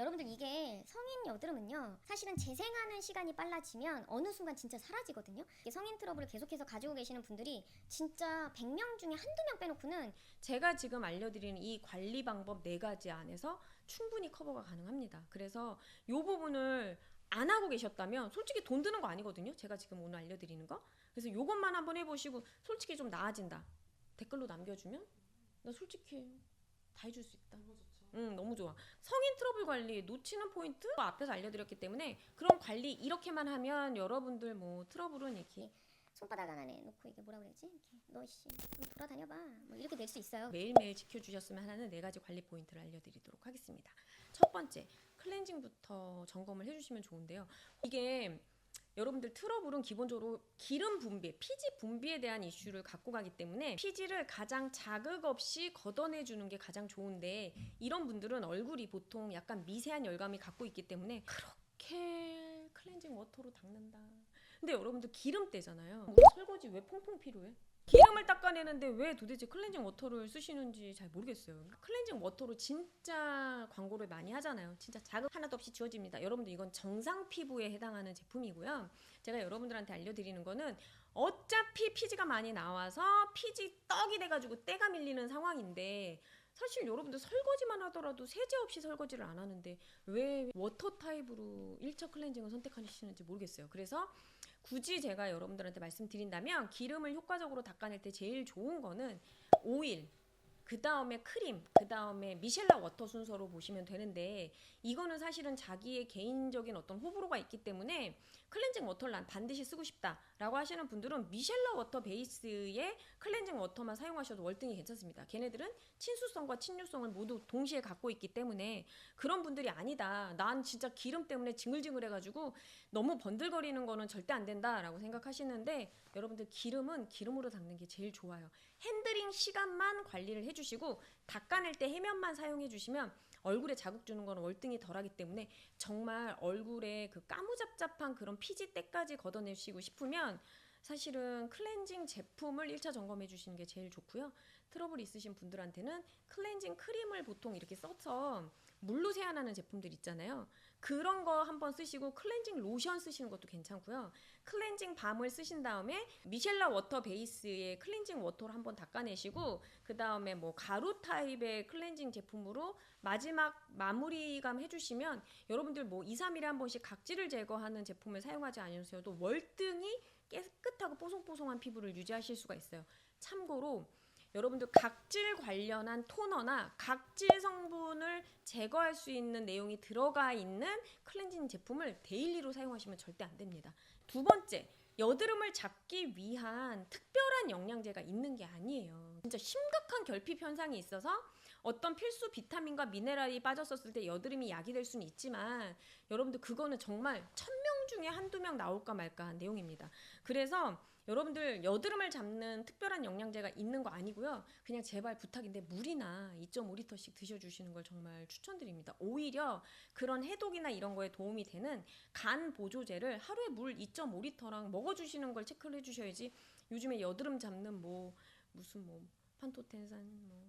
여러분들 이게 성인 여드름은요 사실은 재생하는 시간이 빨라지면 어느 순간 진짜 사라지거든요 성인 트러블을 계속해서 가지고 계시는 분들이 진짜 100명 중에 한두 명 빼놓고는 제가 지금 알려드리는 이 관리 방법 네 가지 안에서 충분히 커버가 가능합니다. 그래서 이 부분을 안 하고 계셨다면 솔직히 돈 드는 거 아니거든요. 제가 지금 오늘 알려드리는 거. 그래서 이것만 한번 해보시고 솔직히 좀 나아진다. 댓글로 남겨주면 나 솔직히 다 해줄 수 있다. 응, 너무 좋아. 성인 트러블 관리 놓치는 포인트 앞에서 알려드렸기 때문에 그런 관리 이렇게만 하면 여러분들 뭐 트러블은 이렇게 손바닥 안에 놓고 이게 뭐라 그러지? 이렇게 너씨 좀 돌아다녀봐 뭐 이렇게 될 수 있어요 매일매일 지켜주셨으면 하는 네 가지 관리 포인트를 알려드리도록 하겠습니다. 첫 번째, 클렌징부터 점검을 해주시면 좋은데요. 이게 여러분들 트러블은 기본적으로 기름 분비, 피지 분비에 대한 이슈를 갖고 가기 때문에 피지를 가장 자극 없이 걷어내 주는 게 가장 좋은데 이런 분들은 얼굴이 보통 약간 미세한 열감이 갖고 있기 때문에 그렇게 클렌징 워터로 닦는다. 근데 여러분들 기름 때잖아요. 우리 설거지 왜 퐁퐁 필요해? 기름을 닦아내는데 왜 도대체 클렌징 워터를 쓰시는지 잘 모르겠어요. 클렌징 워터로 진짜 광고를 많이 하잖아요. 진짜 자극 하나도 없이 지워집니다. 여러분들 이건 정상 피부에 해당하는 제품이고요. 제가 여러분들한테 알려드리는 거는 어차피 피지가 많이 나와서 피지 떡이 돼가지고 때가 밀리는 상황인데 사실 여러분들 설거지만 하더라도 세제 없이 설거지를 안 하는데 왜 워터 타입으로 1차 클렌징을 선택하시는지 모르겠어요. 그래서 굳이 제가 여러분들한테 말씀드린다면 기름을 효과적으로 닦아낼 때 제일 좋은 거는 오일, 그 다음에 크림, 그 다음에 미셸라 워터 순서로 보시면 되는데 이거는 사실은 자기의 개인적인 어떤 호불호가 있기 때문에 클렌징 워터를 난 반드시 쓰고 싶다 라고 하시는 분들은 미셸라 워터 베이스의 클렌징 워터만 사용하셔도 월등히 괜찮습니다. 걔네들은 친수성과 친유성을 모두 동시에 갖고 있기 때문에 그런 분들이 아니다. 난 진짜 기름 때문에 징글징글 해가지고 너무 번들거리는 거는 절대 안 된다 라고 생각하시는데 여러분들 기름은 기름으로 닦는 게 제일 좋아요. 핸들링 시간만 관리를 해주시고 닦아낼 때 해면만 사용해 주시면 얼굴에 자극 주는 거는 월등히 덜하기 때문에 정말 얼굴에 그 까무잡잡한 그런 피지 때까지 걷어내시고 싶으 면 사실은 클렌징 제품을 1차 점검해 주시는 게 제일 좋고요. 트러블 있으신 분들한테는 클렌징 크림을 보통 이렇게 써서 물로 세안하는 제품들 있잖아요. 그런 거 한번 쓰시고 클렌징 로션 쓰시는 것도 괜찮고요. 클렌징 밤을 쓰신 다음에 미셸라 워터 베이스의 클렌징 워터를 한번 닦아내시고 그 다음에 뭐 가루 타입의 클렌징 제품으로 마지막 마무리감 해주시면 여러분들 뭐 2, 3일에 한 번씩 각질을 제거하는 제품을 사용하지 않으셔도 월등히 깨끗하고 뽀송뽀송한 피부를 유지하실 수가 있어요. 참고로 여러분들 각질 관련한 토너나 각질 성분을 제거할 수 있는 내용이 들어가 있는 클렌징 제품을 데일리로 사용하시면 절대 안 됩니다. 두 번째, 여드름을 잡기 위한 특별한 영양제가 있는 게 아니에요. 진짜 심각한 결핍 현상이 있어서 어떤 필수 비타민과 미네랄이 빠졌었을 때 여드름이 약이 될 수는 있지만 여러분들 그거는 정말 천 명 중에 한두 명 나올까 말까 한 내용입니다. 그래서 여러분들 여드름을 잡는 특별한 영양제가 있는 거 아니고요. 그냥 제발 부탁인데 물이나 2.5리터씩 드셔주시는 걸 정말 추천드립니다. 오히려 그런 해독이나 이런 거에 도움이 되는 간 보조제를 하루에 물 2.5리터랑 먹어주시는 걸 체크를 해주셔야지 요즘에 여드름 잡는 뭐 무슨 뭐 판토텐산 뭐,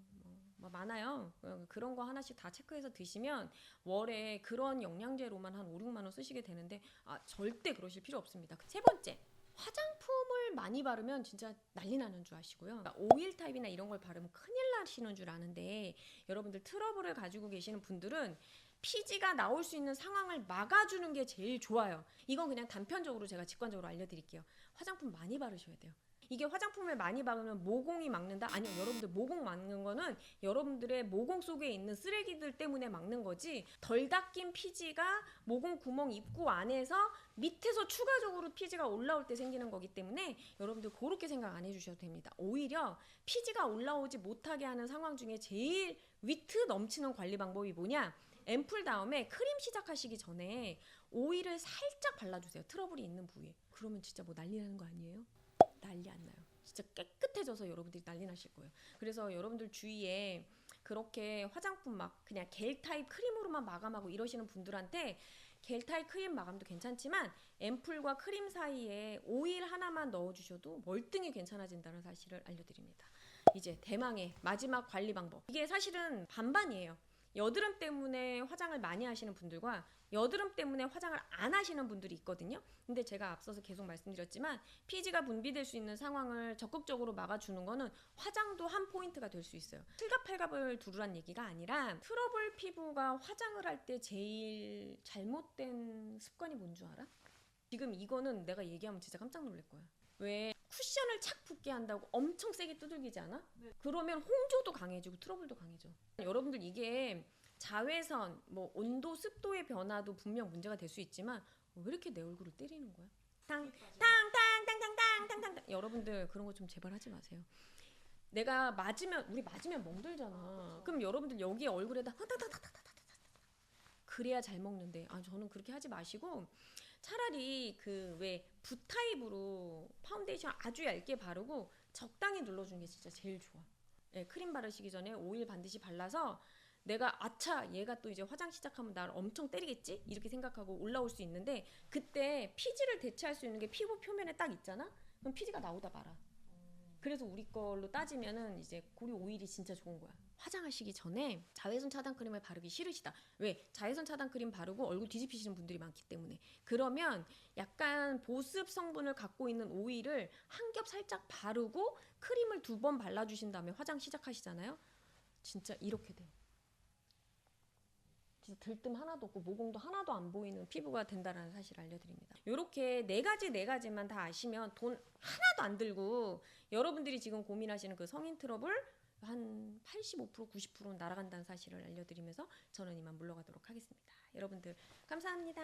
뭐, 뭐 많아요. 어, 그런 거 하나씩 다 체크해서 드시면 월에 그런 영양제로만 한 5, 6만 원 쓰시게 되는데 아, 절대 그러실 필요 없습니다. 세 번째. 화장품을 많이 바르면 진짜 난리 나는 줄 아시고요. 그러니까 오일 타입이나 이런 걸 바르면 큰일 나시는 줄 아는데 여러분들 트러블을 가지고 계시는 분들은 피지가 나올 수 있는 상황을 막아주는 게 제일 좋아요. 이건 그냥 단편적으로 제가 직관적으로 알려드릴게요. 화장품 많이 바르셔야 돼요. 이게 화장품을 많이 바르면 모공이 막는다? 아니요, 여러분들 모공 막는 거는 여러분들의 모공 속에 있는 쓰레기들 때문에 막는 거지 덜 닦인 피지가 모공 구멍 입구 안에서 밑에서 추가적으로 피지가 올라올 때 생기는 거기 때문에 여러분들 그렇게 생각 안 해주셔도 됩니다. 오히려 피지가 올라오지 못하게 하는 상황 중에 제일 위트 넘치는 관리 방법이 뭐냐? 앰플 다음에 크림 시작하시기 전에 오일을 살짝 발라주세요. 트러블이 있는 부위에. 그러면 진짜 뭐 난리 나는 거 아니에요? 난리 안 나요. 진짜 깨끗해져서 여러분들이 난리 나실 거예요. 그래서 여러분들 주위에 그렇게 화장품 막 그냥 겔 타입 크림으로만 마감하고 이러시는 분들한테 겔 타입 크림 마감도 괜찮지만 앰플과 크림 사이에 오일 하나만 넣어주셔도 월등히 괜찮아진다는 사실을 알려드립니다. 이제 대망의 마지막 관리 방법. 이게 사실은 반반이에요. 여드름 때문에 화장을 많이 하시는 분들과 여드름 때문에 화장을 안 하시는 분들이 있거든요. 근데 제가 앞서서 계속 말씀드렸지만 피지가 분비될 수 있는 상황을 적극적으로 막아주는 거는 화장도 한 포인트가 될 수 있어요. 틀갑팔갑을 두르란 얘기가 아니라 트러블 피부가 화장을 할 때 제일 잘못된 습관이 뭔 줄 알아? 지금 이거는 내가 얘기하면 진짜 깜짝 놀랄 거야. 왜 쿠션을 착 붙게 한다고 엄청 세게 두들기지 않아? 그러면 홍조도 강해지고 트러블도 강해져. 여러분들 이게 자외선, 뭐 온도, 습도의 변화도 분명 문제가 될 수 있지만 왜 이렇게 내 얼굴을 때리는 거야? 탕탕탕탕탕탕탕탕 여러분들 그런 거 좀 제발 하지 마세요. 내가 맞으면 우리 맞으면 멍들잖아. 그럼 여러분들 여기 얼굴에다 탕탕탕탕탕탕탕 그래야 잘 먹는데 아 저는 그렇게 하지 마시고 차라리 그 왜 붓타입으로 파운데이션 아주 얇게 바르고 적당히 눌러주는 게 진짜 제일 좋아. 예, 크림 바르시기 전에 오일 반드시 발라서 내가 아차 얘가 또 이제 화장 시작하면 나를 엄청 때리겠지 이렇게 생각하고 올라올 수 있는데 그때 피지를 대체할 수 있는 게 피부 표면에 딱 있잖아. 그럼 피지가 나오다 말아. 그래서 우리 걸로 따지면은 이제 고리 오일이 진짜 좋은 거야. 화장하시기 전에 자외선 차단 크림을 바르기 싫으시다. 왜? 자외선 차단 크림 바르고 얼굴 뒤집히시는 분들이 많기 때문에. 그러면 약간 보습 성분을 갖고 있는 오일을 한 겹 살짝 바르고 크림을 두 번 발라주신 다음에 화장 시작하시잖아요. 진짜 이렇게 돼. 진짜 들뜸 하나도 없고 모공도 하나도 안 보이는 피부가 된다라는 사실을 알려드립니다. 이렇게 네 가지 네 가지만 다 아시면 돈 하나도 안 들고 여러분들이 지금 고민하시는 그 성인 트러블 한 85% 90%는 날아간다는 사실을 알려드리면서 저는 이만 물러가도록 하겠습니다. 여러분들 감사합니다.